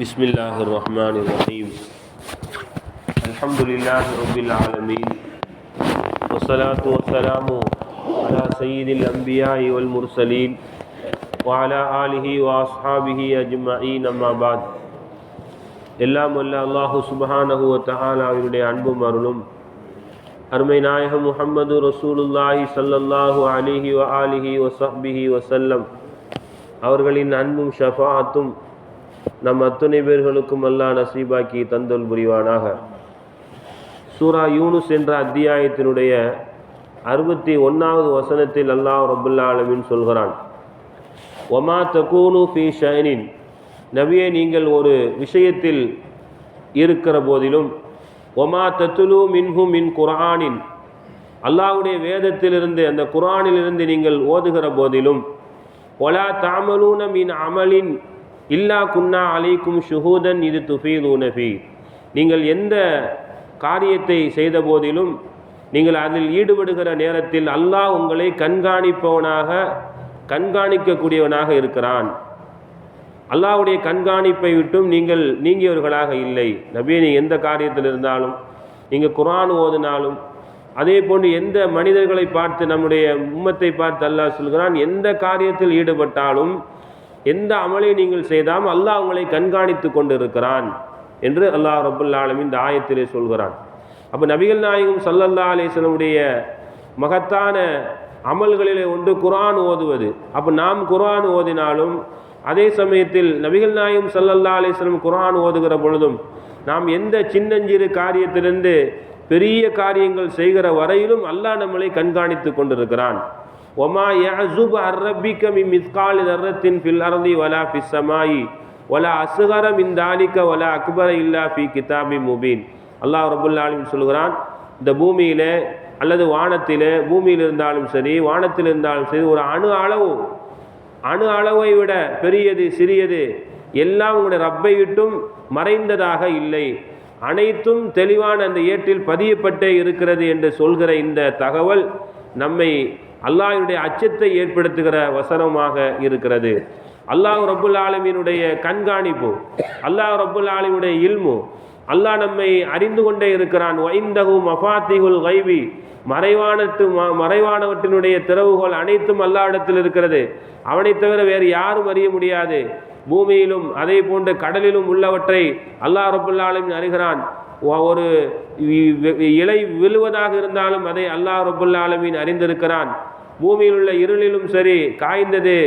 بسم الله الرحمن الرحيم الحمد لله رب العالمين والصلاة والسلام على سيد الأنبياء والمرسلين وعلى آله وأصحابه أجمعين أما بعد எல்லாம் வல்ல அல்லாஹு சுபஹானஹு வ தஆலாவினுடைய அன்பும் அருளும் அருமை நாயகம் முஹம்மது ரசூலுல்லாஹி ஸல்லல்லாஹு அலைஹி வ ஆலிஹி வ ஸஹ்பிஹி வஸல்லம் அவர்களின் அன்பும் ஷஃபாஅத்தும் நம் அத்துணை பேர்களுக்கும் அல்லாஹ் நசீபாக்கி தந்தொல் புரிவானாக. சூரா யூனுஸ் என்ற அத்தியாயத்தினுடைய அறுபத்தி ஒன்றாவது வசனத்தில் அல்லாஹ் ரபுல்லா ஆலமின் சொல்கிறான். ஒமா தகூனு ஃபி ஷைனின். நபியே நீங்கள் ஒரு விஷயத்தில் இருக்கிற போதிலும் ஒமா தத்துலு மின்ஹு மின் குரானின் அல்லாஹ்வுடைய வேதத்திலிருந்து அந்த குரானிலிருந்து நீங்கள் ஓதுகிற போதிலும் ஒலா தாமலூன மின் அமலின். இல்லா குன்னா அலைக்கும் ஷுஹூதன் இது துஃபீலூனஃபி நீங்கள் எந்த காரியத்தை செய்த போதிலும் நீங்கள் அதில் ஈடுபடுகிற நேரத்தில் அல்லாஹ் உங்களை கண்காணிப்பவனாக கண்காணிக்கக்கூடியவனாக இருக்கிறான். அல்லாஹ்வுடைய கண்காணிப்பை விட்டும் நீங்கள் நீங்கியவர்களாக இல்லை. நபியை நீ எந்த காரியத்தில் இருந்தாலும் நீங்கள் குரான் ஓதினாலும் அதே போன்று எந்த மனிதர்களை பார்த்து நம்முடைய உம்மத்தை பார்த்து அல்லாஹ் சொல்கிறான் எந்த காரியத்தில் ஈடுபட்டாலும் எந்த அமலை நீங்கள் செய்தாலும் அல்லாஹ் உங்களை கண்காணித்து கொண்டு இருக்கிறான் என்று அல்லாஹ் ரபுல் ஆலமின் இந்த ஆயத்திலே சொல்கிறான். அப்போ நபிகள் நாயகம் சல்லல்லா அலிஸ்லமுடைய மகத்தான அமல்களிலே ஒன்று குரான் ஓதுவது. அப்போ நாம் குரான் ஓதினாலும் அதே சமயத்தில் நபிகள் நாயகம் சல்லல்லா அலிஸ்லம் குரான் ஓதுகிற பொழுதும் நாம் எந்த சின்னஞ்சிறு காரியத்திலிருந்து பெரிய காரியங்கள் செய்கிற வரையிலும் அல்லாஹ் நம்மளை கண்காணித்து கொண்டிருக்கிறான். ஒமா யசுப் அர்ரபிக்க மி மிஸ்கால் தர்ரத்தின் ஃபில் அர்தி வலா ஃபிஸ் வலா அசுகர மின் தாலிக்க வலா அக்பர இல்லா ஃபி கிதாபி முபீன் அல்லாஹ் ரபுல்லாலும் சொல்கிறான் இந்த பூமியிலே அல்லது வானத்திலே பூமியில் இருந்தாலும் சரி வானத்தில் இருந்தாலும் சரி ஒரு அணு அளவு அணு அளவை விட பெரியது சிறியது எல்லாம் உங்களுடைய ரப்பை விட்டும் மறைந்ததாக இல்லை. அனைத்தும் தெளிவான அந்த ஏட்டில் பதியப்பட்டே இருக்கிறது என்று சொல்கிற இந்த தகவல் நம்மை அல்லாஹினுடைய அச்சத்தை ஏற்படுத்துகிற வசனமாக இருக்கிறது. அல்லாஹ் ரபுல் ஆலமியினுடைய கண்காணிப்பு அல்லாஹ் ரபுல் ஆலமியுடைய இல்மு அல்லாஹ் நம்மை அறிந்து கொண்டே இருக்கிறான். வைந்தகு மஃபாத்திகுல் கைவி மறைவானத்து மறைவானவற்றினுடைய திறவுகோல் அனைத்தும் அல்லாஹிடத்தில் இருக்கிறது. அவனை தவிர வேறு யாரும் அறிய முடியாது. பூமியிலும் அதே போன்ற கடலிலும் உள்ளவற்றை அல்லாஹ் ரபுல்லாலும் அறிகிறான். ஒரு இலை விழுவதாக இருந்தாலும் அதை அல்லாஹ் ரபுல்லாலமீன் அறிந்திருக்கிறான். பூமியில் உள்ள இருளிலும் சரி காய்ந்தது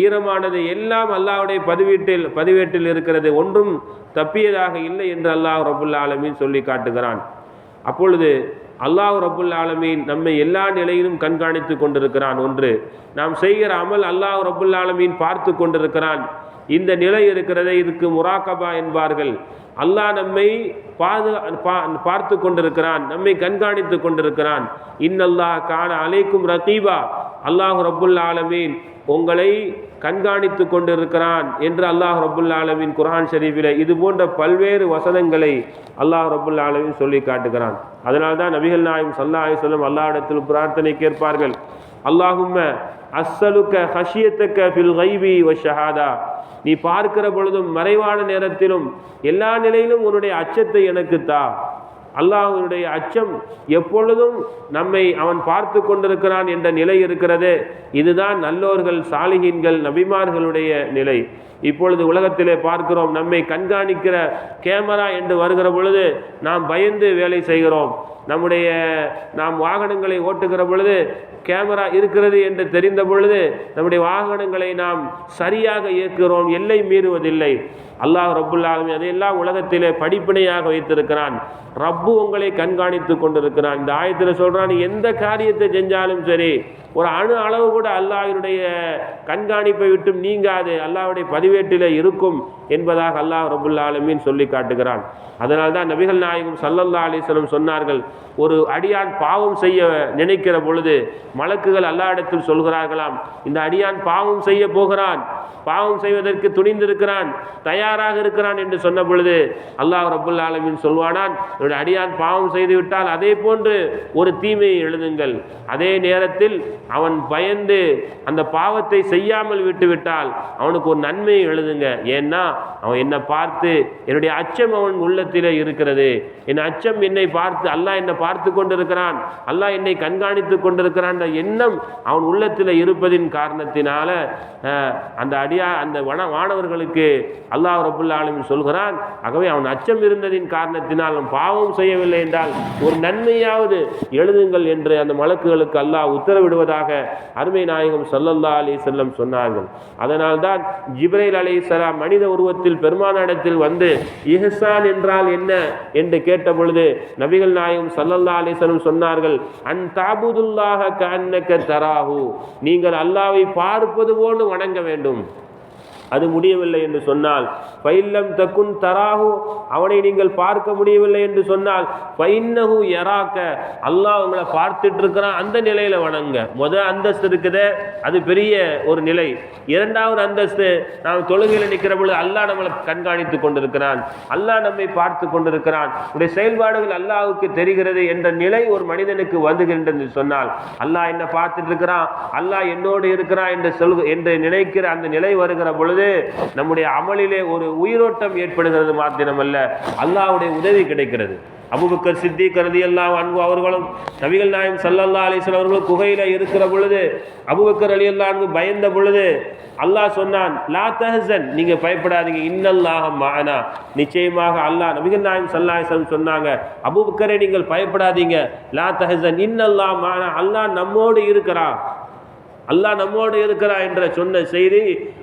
ஈரமானது எல்லாம் அல்லாஹுடைய பதிவீட்டில் பதிவேட்டில் இருக்கிறது. ஒன்றும் தப்பியதாக இல்லை என்று அல்லாஹ் ரபுல்லா ஆலமீன் சொல்லி காட்டுகிறான். அப்பொழுது அல்லாஹ் ரபுல் ஆலமீன் நம்மை எல்லா நிலையிலும் கண்காணித்து கொண்டிருக்கிறான். ஒன்று நாம் செய்கிற அமல் அல்லாஹ் ரபுல் ஆலமீன் பார்த்து கொண்டிருக்கிறான். இந்த நிலை இருக்கிறதே இதுக்கு முராக்கபா என்பார்கள். அல்லாஹ் நம்மை பாது பார்த்து கொண்டிருக்கிறான் நம்மை கண்காணித்து கொண்டிருக்கிறான். இன்னல்லாஹ் காண அலைக்கும் ரத்தீபா அல்லாஹ் ரபுல் ஆலமீன் உங்களை கண்காணித்து கொண்டிருக்கிறான் என்று அல்லாஹ் ரபுல் ஆலமின் குரான் ஷரீஃபில் இது போன்ற பல்வேறு வசனங்களை அல்லாஹ் ரபுல் ஆலமின் சொல்லி காட்டுகிறான். அதனால்தான் நபிகள் நாயம் சல்லா சொல்லம் அல்லாஹிடத்தில் பிரார்த்தனை கேட்பார்கள். அல்லாஹும்ம அஸ்ஸலுக்க ஹஷியத்தக்க ஃபில் கைபி வ ஷஹாதா. நீ பார்க்கிற பொழுதும் மறைவான நேரத்திலும் எல்லா நிலையிலும் உன்னுடைய அச்சத்தை எனக்கு தா அல்லாஹனுடைய அச்சம் எப்பொழுதும் நம்மை அவன் பார்த்து கொண்டிருக்கிறான் என்ற நிலை இருக்கிறது. இதுதான் நல்லோர்கள் சாலிகின்கள் நபிமார்களுடைய நிலை. இப்பொழுது உலகத்திலே பார்க்கிறோம் நம்மை கண்காணிக்கிற கேமரா என்று வருகிற பொழுது நாம் பயந்து வேலை செய்கிறோம். நம்முடைய நாம் வாகனங்களை ஓட்டுகிற பொழுது கேமரா இருக்கிறது என்று தெரிந்த பொழுது நம்முடைய வாகனங்களை நாம் சரியாக இயக்குகிறோம். எல்லை மீறுவதில்லை. அல்லாஹ் ரப்புல்லாலுமே அதையெல்லாம் உலகத்திலே படிப்பினையாக வைத்திருக்கிறான். ரப்பு உங்களை கண்காணித்து கொண்டிருக்கிறான். இந்த ஆயத்தில் சொல்கிறான் எந்த காரியத்தை செஞ்சாலும் சரி ஒரு அணு அளவு கூட அல்லாஹினுடைய கண்காணிப்பை விட்டும் நீங்காது அல்லாஹுடைய பதிவேட்டில் இருக்கும் என்பதாக அல்லாஹ் ரபுல்லாலுமீன் சொல்லி காட்டுகிறான். அதனால் தான் நபிகள் நாயகம் சல்லல்லா அலிஸ்லம் சொன்னார்கள் ஒரு அடியான் பாவம் செய்ய நினைக்கிற பொழுது மலக்குகள் அல்லாஹிடத்தில் சொல்கிறார்களாம் இந்த அடியான் பாவம் செய்ய போகிறான் பாவம் செய்வதற்கு துணிந்திருக்கிறான் தயார் தயாராக இருக்கிறான் என்று சொன்ன பொழுது அல்லாஹ் ரபுல் ஆலமின் சொல்வானான் என்னுடைய அடியான் பாவம் செய்து விட்டால் அதே போன்று ஒரு தீமையை எழுதுங்கள். அதே நேரத்தில் அவன் பயந்து அந்த பாவத்தை செய்யாமல் விட்டுவிட்டால் அவனுக்கு ஒரு நன்மையை எழுதுங்க. ஏன்னா அவன் என்னை பார்த்து என்னுடைய அச்சம் அவன் உள்ளத்தில் இருக்கிறது. என் அச்சம் என்னை பார்த்து அல்லாஹ் என்னை பார்த்து கொண்டிருக்கிறான். அல்லாஹ் என்னை கண்காணித்து கொண்டிருக்கிறான் எண்ணம் அவன் உள்ளத்தில் இருப்பதின் காரணத்தினால அந்த அடியா அந்த வன மாணவர்களுக்கு அல்லாஹ் ரபுல்லா ஆலமின் சொல்கிறான் ஆகவே அவன் அச்சம் இருந்ததின் காரணத்தினால் அவன் பாவம் செய்யவில்லை என்றால் ஒரு நன்மையாவது எழுதுங்கள் என்று அந்த மலக்குகளுக்கு அல்லாஹ் உத்தரவிடுவதாக அருமை நாயகம் சல்லல்லா அலி செல்லம் சொன்னார்கள். அதனால்தான் ஜிப்ரைல் சலாம் மனித உருவத்தில் பெருமானிடத்தில் வந்து இஹசான் என்றால் என்ன என்று கேட்ட பொழுது நபிகள் நாயகம் சல்லல்லா அலி செல்லம் சொன்னார்கள் அன் தாபுதுல்லாக கண்ணக்க தராஹு. நீங்கள் அல்லாவை பார்ப்பது போன்று வணங்க வேண்டும். அது முடியவில்லை என்று சொன்னால் பைல்லம் தக்குன் தராகு அவனை நீங்கள் பார்க்க முடியவில்லை என்று சொன்னால் பைன்னகு யராக்க அல்லாஹ் உங்களை பார்த்துட்டு இருக்கிறான் அந்த நிலையில் வணங்க. முத அந்தஸ்து இருக்குதே அது பெரிய ஒரு நிலை. இரண்டாவது அந்தஸ்து நாம் தொழுகையில் நிற்கிற பொழுது அல்லாஹ் நம்மளை கண்காணித்து கொண்டிருக்கிறான். அல்லாஹ் நம்மை பார்த்து கொண்டிருக்கிறான். உடைய செயல்பாடுகள் அல்லாஹுக்கு தெரிகிறது என்ற நிலை ஒரு மனிதனுக்கு வந்துகின்றது சொன்னால் அல்லாஹ் என்ன பார்த்துட்டு இருக்கிறான் அல்லாஹ் என்னோடு இருக்கிறான் என்று சொல் என்று நினைக்கிற அந்த நிலை வருகிற பொழுது நம்முடைய அமலிலே ஒரு உயிரோட்டம் ஏற்படுகிறது மாத்திரமல்ல அல்லாஹ்வுடைய உதவி கிடைக்கிறது. அபுபக்கர் சித்தி கருதி எல்லாம் அன்பு அவர்களும் நபிகள் நாயம் சல்லல்லா அலைஹி அவர்களும் குகையில் இருக்கிற பொழுது அபுபக்கர் ரலியல்லாஹு அன்பு பயந்த பொழுது அல்லாஹ் சொன்னான் லா தஹசன் நீங்கள் பயப்படாதீங்க இன்னல்லாக மானா நிச்சயமாக அல்லாஹ் நபிகள் நாயம் ஸல்லல்லாஹு அலைஹி சொன்னாங்க அபுபக்கரை நீங்கள் பயப்படாதீங்க லா தஹசன் இன்னல்லாஹ மானா அல்லாஹ் நம்மோடு இருக்கிறான். அல்லாஹ் நம்மோடு இருக்கிறான் என்ற சொன்ன செய்தி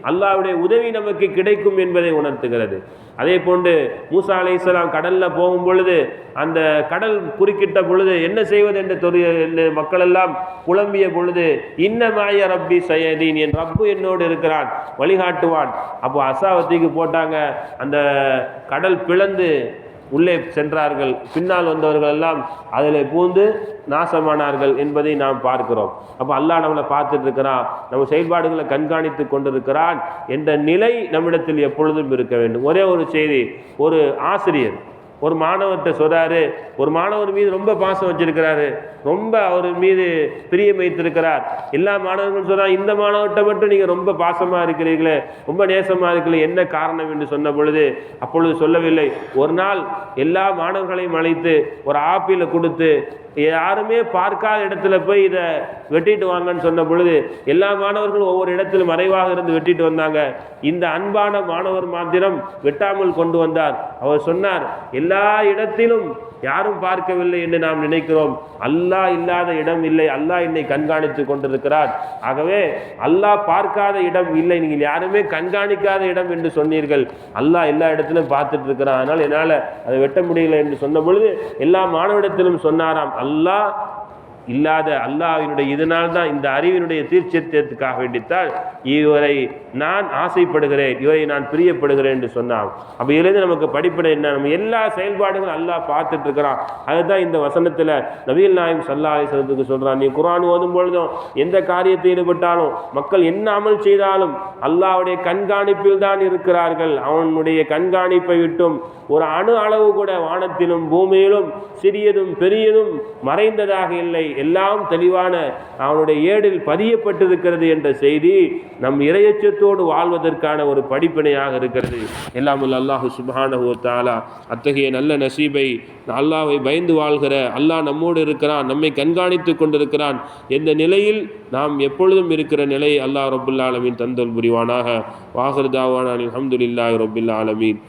அல்லாவுடைய உதவி நமக்கு கிடைக்கும் என்பதை உணர்த்துகிறது. அதே போன்று மூசா அலைசெலாம் கடலில் போகும் பொழுது அந்த கடல் குறுக்கிட்ட பொழுது என்ன செய்வது என்று தொரு மக்களெல்லாம் மக்கள் எல்லாம் புலம்பிய பொழுது இன்னமாய ரப்பி சயதீன் என் ரப்பு என்னோடு இருக்கிறான் வழிகாட்டுவான். அப்போ அசாவத்திக்கு போட்டாங்க அந்த கடல் பிளந்து உள்ளே சென்றார்கள். பின்னால் வந்தவர்கள் எல்லாம் அதில் பூந்து நாசமானார்கள் என்பதை நாம் பார்க்கிறோம். அப்போ அல்லாஹ் நம்மளை பார்த்துட்டு இருக்கிறான் நம்ம செயல்பாடுகளை கண்காணித்து கொண்டிருக்கிறான் என்ற நிலை நம்மிடத்தில் எப்பொழுதும் இருக்க வேண்டும். ஒரே ஒரு செய்தி ஒரு ஆசிரியர் ஒரு மாணவர்கிட்ட சொல்கிறாரு ஒரு மாணவர் மீது ரொம்ப பாசம் வச்சிருக்கிறாரு ரொம்ப அவர் மீது பிரியம் வைத்திருக்கிறார். எல்லா மாணவர்களும் சொன்னால் இந்த மாணவர்கிட்ட மட்டும் நீங்கள் ரொம்ப பாசமாக இருக்கிறீர்களே ரொம்ப நேசமாக இருக்கிறீங்களே என்ன காரணம் என்று சொன்ன பொழுது அப்பொழுது சொல்லவில்லை. ஒரு நாள் எல்லா மாணவர்களையும் அழைத்து ஒரு ஆப்பிளை கொடுத்து யாருமே பார்க்காத இடத்துல போய் இதை வெட்டிட்டு வாங்கன்னு சொன்ன பொழுது எல்லா மாணவர்களும் ஒவ்வொரு இடத்திலும் மறைவாக இருந்து வெட்டிட்டு வந்தாங்க. இந்த அன்பான மாணவர் மாத்திரம் வெட்டாமல் கொண்டு வந்தார். அவர் சொன்னார் எல்லா இடத்திலும் யாரும் பார்க்கவில்லை என்று நாம் நினைக்கிறோம். அல்லாஹ் இல்லாத இடம் இல்லை. அல்லாஹ் என்னை கண்காணித்து கொண்டிருக்கிறார். ஆகவே அல்லாஹ் பார்க்காத இடம் இல்லை. நீங்கள் யாருமே கண்காணிக்காத இடம் என்று சொன்னீர்கள். அல்லாஹ் எல்லா இடத்திலும் பார்த்துட்டு இருக்கிறான் அதனால் என்னால் அதை வெட்ட முடியல என்று சொன்ன பொழுது எல்லா மாணவரிடத்திலும் சொன்னாராம். அல்லாஹ் இல்லாத அல்லாவினுடைய இதனால் தான் இந்த அறிவினுடைய தீர்ச்சத்தியத்துக்காக வேண்டித்தான் இவரை நான் ஆசைப்படுகிறேன் இவரை நான் பிரியப்படுகிறேன் என்று சொன்னான். அப்போ இதுலேருந்து நமக்கு படிப்படை என்ன? நம்ம எல்லா செயல்பாடுகளும் அல்லாஹ் பார்த்துட்டு இருக்கிறான். அதுதான் இந்த வசனத்தில் நபிகள் நாயம் சல்லா அலிசலத்துக்கு சொல்கிறான் நீ குரான் ஓதும் பொழுதும் எந்த காரியத்தை ஈடுபட்டாலும் மக்கள் என்ன அமல் செய்தாலும் அல்லாஹ்வுடைய கண்காணிப்பில் தான் இருக்கிறார்கள். அவனுடைய கண்காணிப்பை விட்டும் ஒரு அணு அளவு கூட வானத்திலும் பூமியிலும் சிறியதும் பெரியதும் மறைந்ததாக இல்லை எல்லாம் தெளிவான அவனுடைய ஏடில் பதியப்பட்டிருக்கிறது என்ற செய்தி நம் இரையச்சத்தோடு வாழ்வதற்கான ஒரு படிப்பினையாக இருக்கிறது. எல்லாம் அல்லாஹு சுப்ஹானஹு அத்தகைய நல்ல நசீபை அல்லாவை பயந்து வாழ்கிற அல்லாஹ் நம்மோடு இருக்கிறான் நம்மை கண்காணித்து கொண்டிருக்கிறான் எந்த நிலையில் நாம் எப்பொழுதும் இருக்கிற நிலை அல்லாஹ் ரபுல்லா ஆலமின் தந்தல் புரிவானாக. வாஹர் தாவானின் அல்ஹம்துலில்லாஹி ரபில் ஆலமீன்.